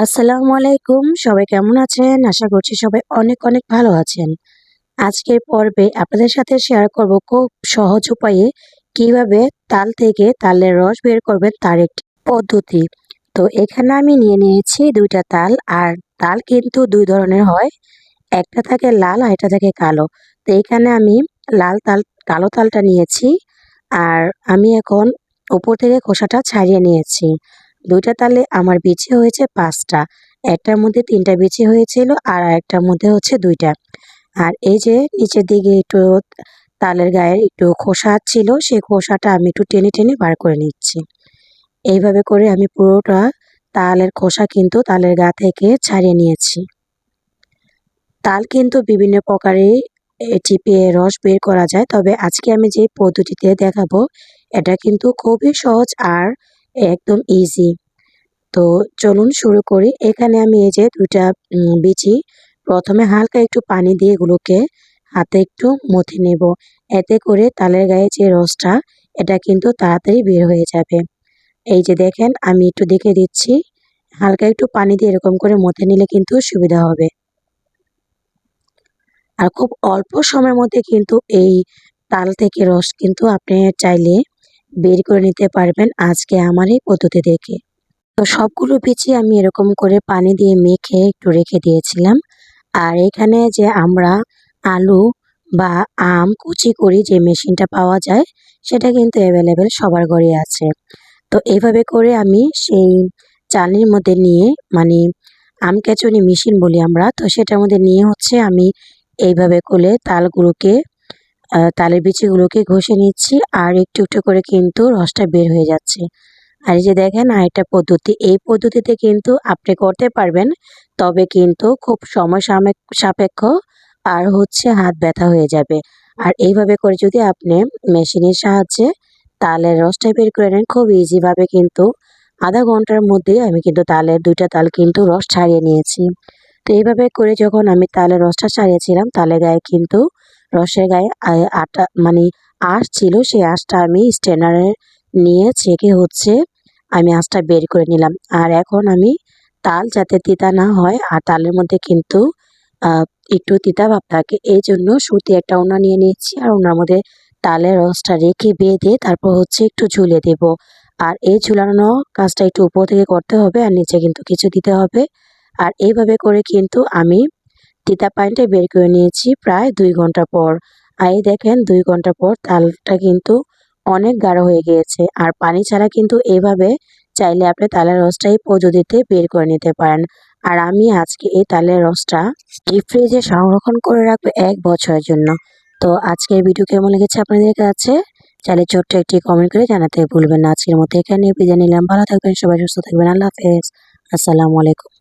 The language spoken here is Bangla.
আসসালামু আলাইকুম, সবাই কেমন আছেন? আশা করছি সবাই অনেক অনেক ভালো আছেন। আজকের পর্বে আপনাদের সাথে শেয়ার করব খুব সহজ উপায়ে কীভাবে তাল থেকে তালের রস বের করবেন তার একটি পদ্ধতি। তো এখানে আমি নিয়ে নিয়েছি দুইটা তাল, আর তাল কিন্তু দুই ধরনের হয়। একটা থাকে লাল, আর একটা থাকে কালো। তো এখানে আমি লাল তাল, কালো তালটা নিয়েছি, আর আমি এখন উপর থেকে খোসাটা ছাড়িয়ে নিয়েছি। দুইটা তালে আমার বিচি হয়েছে পাঁচটা। একটার মধ্যে তিনটা বিচি হয়েছিল আর একটার মধ্যে হচ্ছে দুইটা। আর এই যে নিচের দিকে একটু তালের গায়ে একটু খোসা ছিল, সেই খোসাটা আমি একটু টেনে টেনে বার করে নিচ্ছি। এইভাবে করে আমি পুরোটা তালের খোসা কিন্তু তালের গা থেকে ছাড়িয়ে নিয়েছি। তাল কিন্তু বিভিন্ন প্রকারে চিপিয়ে রস বের করা যায়, তবে আজকে আমি যে পদ্ধতিতে দেখাবো, এটা কিন্তু খুবই সহজ আর একদম ইজি তো চলুন শুরু করি। এখানে আমি এই যে দুটা বিচি। প্রথমে হালকা একটু পানি দিয়ে এগুলোকে হাতে একটু মথে নেব। এতে করে তালের গায়ে যে রসটা, এটা কিন্তু তাড়াতাড়ি বের হয়ে যাবে। এই যে দেখেন, আমি একটু দেখে দিচ্ছি। হালকা একটু পানি দিয়ে এরকম করে মথে নিলে কিন্তু সুবিধা হবে। আর খুব অল্প সময়ের মধ্যে কিন্তু এই তাল থেকে রস কিন্তু আপনি চাইলে বের করে নিতে পারবেন আজকে আমার এই পদ্ধতি দেখে। তো সবগুলো বীজই আমি এরকম করে পানি দিয়ে মেখে একটু রেখে দিয়েছিলাম। আর এখানে যে আমরা আলু বা আম কুচি করি যে মেশিনটা পাওয়া যায়, সেটা কিন্তু অ্যাভেলেবেল সবার ঘরে আছে। তো এইভাবে করে আমি সেই চালনির মধ্যে নিয়ে মানে আম কেচনি মেশিন বলি আমরা, তো সেটার মধ্যে নিয়ে হচ্ছে আমি এইভাবে করে তালগুলোকে তালের বিচিগুলোকে ঘষে নিচ্ছি আর একটু একটু করে কিন্তু রসটা বের হয়ে যাচ্ছে। আর এই যে দেখেন, আরেকটা পদ্ধতি। এই পদ্ধতিতে কিন্তু আপনি করতে পারবেন, তবে কিন্তু খুব সময় সাপেক্ষ আর হচ্ছে হাত ব্যথা হয়ে যাবে। আর এইভাবে করে যদি আপনি মেশিনের সাহায্যে তালের রসটা বের করে নেন, খুব ইজিভাবে কিন্তু আধা ঘণ্টার মধ্যে আমি কিন্তু তালের দুইটা তাল কিন্তু রস ছাড়িয়ে নিয়েছি। তো এইভাবে করে যখন আমি তালের রসটা ছাড়িয়েছিলাম, তালের গায়ে কিন্তু রসের গায়ে আটা মানে আঁশ ছিল, সেই আঁশটা আমি স্টেনারে নিয়ে ছেঁকে হচ্ছে আমি আঁশটা বের করে নিলাম। আর এখন আমি তাল যাতে তিতা না হয়, আর তালের মধ্যে কিন্তু একটু তিতা ভাব থাকে, এই জন্য সুতি একটা ওনা নিয়ে নিচ্ছি আর ওনার মধ্যে তালের রসটা রেখে বেঁধে তারপর হচ্ছে একটু ঝুলে দেব। আর এই ঝুলানো কাজটা একটু উপর থেকে করতে হবে, আর নিচে কিন্তু কিছু দিতে হবে। আর এইভাবে করে কিন্তু আমি তিতা পানিটা বের করে নিয়েছি প্রায় দুই ঘণ্টা পর। আর দেখেন, দুই ঘণ্টা পর তালটা কিন্তু অনেক গাঢ় হয়ে গিয়েছে। আর পানি ছাড়া কিন্তু এইভাবে চাইলে আপনি তালের রসটা এই পদ্ধতিতে বের করে নিতে পারেন। আর আমি আজকে এই তালের রসটা ডিপ ফ্রিজে সংরক্ষণ করে রাখব এক বছরের জন্য। তো আজকের ভিডিও কেমন লেগেছে আপনাদের কাছে? চাইলে ছোট্ট একটি কমেন্ট করে জানাতে ভুলবেন না। আজকের মতো এখানে বিদায় নিলাম। ভালো থাকবেন, সবাই সুস্থ থাকবেন। আল্লাহ হাফেজ। আসসালামু আলাইকুম।